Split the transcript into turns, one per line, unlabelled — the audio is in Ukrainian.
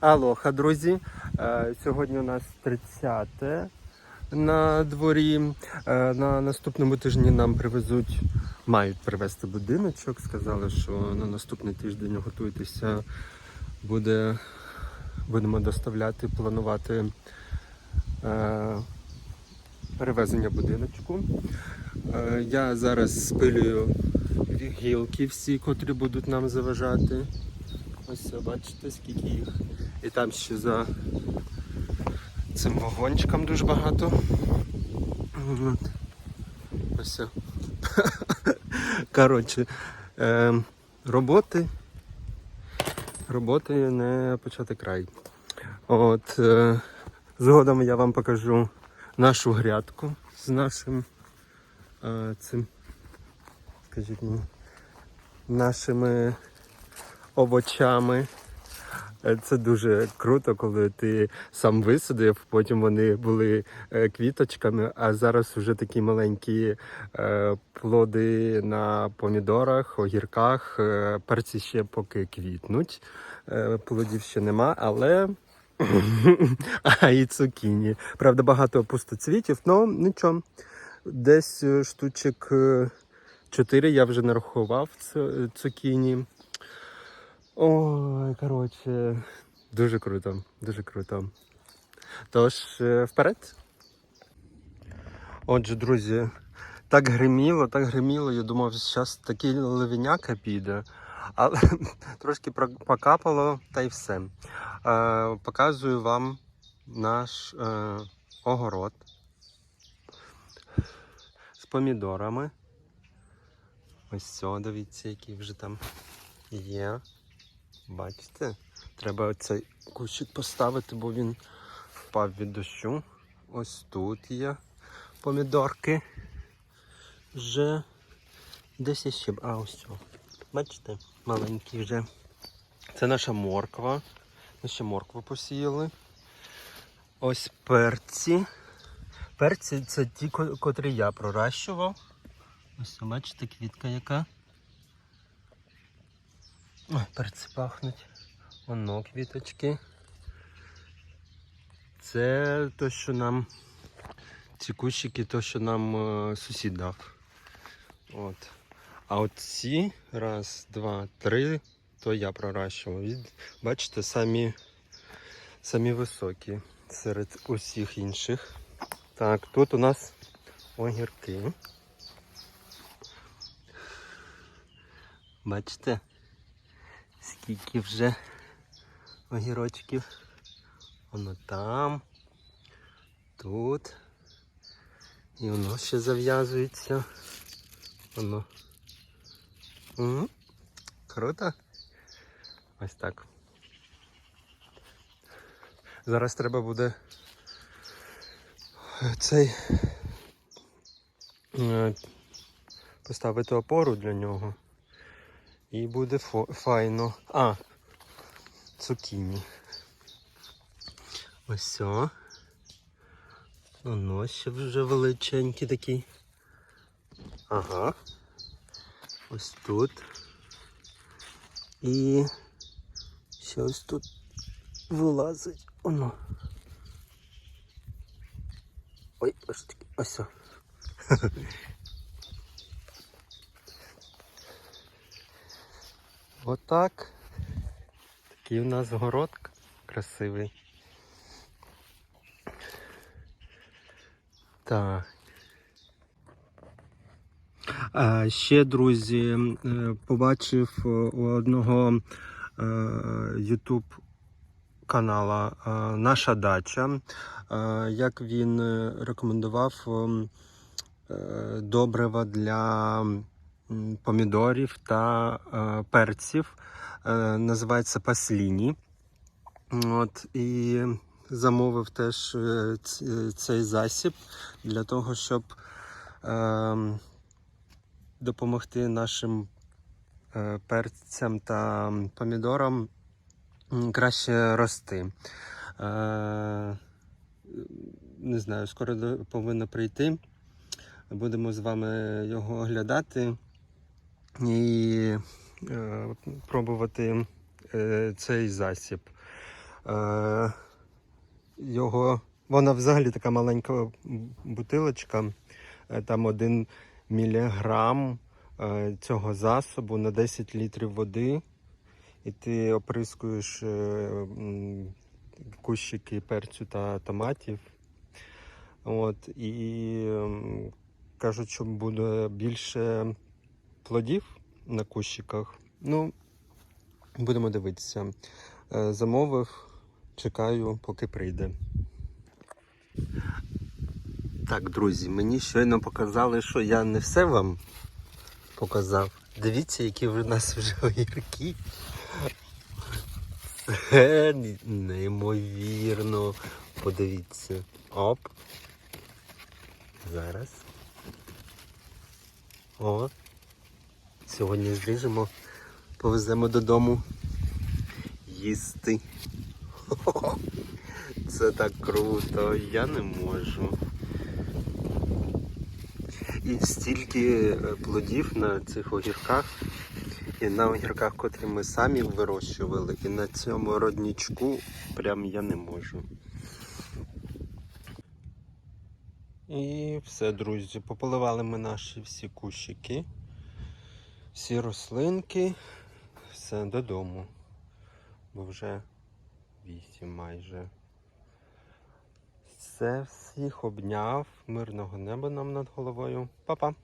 Алоха, друзі. Е, Сьогодні у нас 30 на дворі. Е, На наступному тижні нам привезуть, мають привезти будиночок. Сказали, що на наступний тиждень готуйтеся, буде, будемо доставляти, планувати е, перевезення будиночку. Е, Я зараз спилюю гілки всі, котрі будуть нам заважати. Ось бачите, скільки їх. І там ще за цим вагончиком дуже багато. От. Ось. Коротше, е, роботи. Роботи не почати край. От, е, згодом я вам покажу нашу грядку з нашим е, цим, скажіть мені, нашими овочами. Е, Це дуже круто, коли ти сам висадив, потім вони були е, квіточками, а зараз вже такі маленькі е, плоди на помідорах, огірках, перці ще поки квітнуть. Плодів ще нема, але а і цукіні. Правда, багато пустоцвітів, але нічого. Десь штучок 4 я вже нарахував цукіні. Ой, коротше, дуже круто, дуже круто. Тож, е, вперед. Отже, друзі, так гриміло, так гриміло. Я думав, зараз такий левіняка піде, але трошки покапало та й все. Е, показую вам наш е, огород з помідорами. Ось все, дивіться, які вже там є. Бачите? Треба цей кущик поставити, бо він впав від дощу. Ось тут є помідорки. Вже десь є ще. А, ось цього. Бачите? Маленькі вже. Це наша морква. Ми ще моркву посіяли. Ось перці. Перці це ті, котрі я проращував. Ось бачите, квітка яка. Ой, перці пахнуть. Воно квіточки. Це то, що нам ці кущики, то, що нам е, сусід дав. От. А от ці, раз, два, три, то я проращував. Бачите, самі, самі високі серед усіх інших. Так, тут у нас огірки. Бачите? Скільки вже огірочків. Воно там, тут. І воно ще зав'язується. Воно. Угу. Круто. Ось так. Зараз треба буде цей е, поставити опору для нього. І буде фо- файно. А, цукіні. Ось о. Воно ще вже величенький такий. Ага. Ось тут. І ще ось тут вилазить. Воно. Ой, ось таки. Ось. Отак. Такий у нас город красивий. Так. А ще, друзі, е, побачив е, у одного е, YouTube канала е, Наша дача, як він рекомендував добрива для помідорів та е, перців. Е, Називається Пасліні. От, і замовив теж е, цей засіб для того, щоб допомогти нашим перцям та помідорам краще рости. Не знаю, скоро повинно прийти. Будемо з вами його оглядати і е, пробувати е, цей засіб. Е, його, вона взагалі така маленька бутилочка, е, там один міліграм е, цього засобу на 10 літрів води. І ти оприскуєш е, кущики перцю та томатів. От, і кажуть, що буде більше плодів на кущиках. Ну, будемо дивитися. Е, Замовив, чекаю, поки прийде. Так, друзі, мені щойно показали, що я не все вам показав. Дивіться, які в нас вже огірки. Це неймовірно. Подивіться. Оп. Зараз. О. Сьогодні зріжемо, повеземо додому їсти. Хо-хо. Це так круто, я не можу. І стільки е, плодів на цих огірках, і на огірках, котрі ми самі вирощували, і на цьому роднічку прям я не можу. І все, друзі, пополивали ми наші всі кущики, всі рослинки, все додому. Бо вже вісім майже. Все, всіх обняв, мирного неба нам над головою. Па-па!